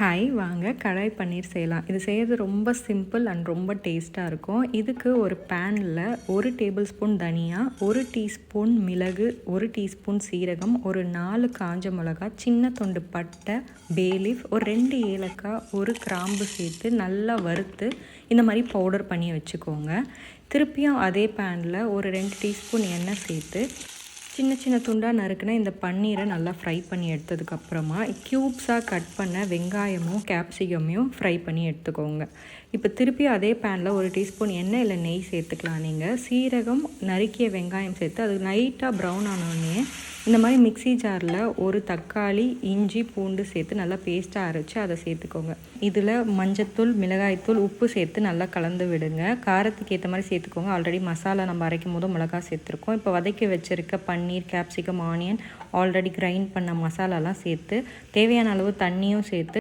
Hi வாங்க. கடாய் பன்னீர் செய்யலாம். இது செய்கிறது ரொம்ப சிம்பிள் அண்ட் ரொம்ப டேஸ்ட்டாக இருக்கும். இதுக்கு ஒரு பேனில் ஒரு டேபிள் ஸ்பூன் தனியா ஒரு டீஸ்பூன் மிளகு ஒரு டீஸ்பூன் சீரகம் ஒரு நாலு காஞ்ச மிளகா சின்ன தொண்டு பட்டை பேலீஃப் ஒரு ரெண்டு ஏலக்காய் ஒரு கிராம்பு சேர்த்து நல்லா வறுத்து இந்த மாதிரி பவுடர் பண்ணி வச்சுக்கோங்க. திருப்பியும் அதே பேனில் ஒரு ரெண்டு டீஸ்பூன் எண்ணெய் சேர்த்து சின்ன சின்ன துண்டாக நறுக்குன இந்த பன்னீரை நல்லா ஃப்ரை பண்ணி எடுத்ததுக்கப்புறமா க்யூப்ஸாக கட் பண்ண வெங்காயமும் கேப்சிகமையும் ஃப்ரை பண்ணி எடுத்துக்கோங்க. இப்போ திருப்பி அதே பேனில் ஒரு டீஸ்பூன் எண்ணெய் இல்லை நெய் சேர்த்துக்கலாம் நீங்கள் சீரகம் நறுக்கிய வெங்காயம் சேர்த்து அது லைட்டாக ப்ரௌன் ஆனோடனே இந்த மாதிரி மிக்ஸி ஜாரில் ஒரு தக்காளி இஞ்சி பூண்டு சேர்த்து நல்லா பேஸ்ட்டாக அரைச்சி அதை சேர்த்துக்கோங்க. இதில் மஞ்சத்தூள் மிளகாய்த்தூள் உப்பு சேர்த்து நல்லா கலந்து விடுங்க. காரத்துக்கு ஏற்ற மாதிரி சேர்த்துக்கோங்க. ஆல்ரெடி மசாலா நம்ம அரைக்கும் போது மிளகா சேர்த்துருக்கோம். இப்போ வதக்கி வச்சுருக்க paneer capsicum onion already grind பண்ண மசாலாலாம் சேர்த்து தேவையான அளவு தண்ணியும் சேர்த்து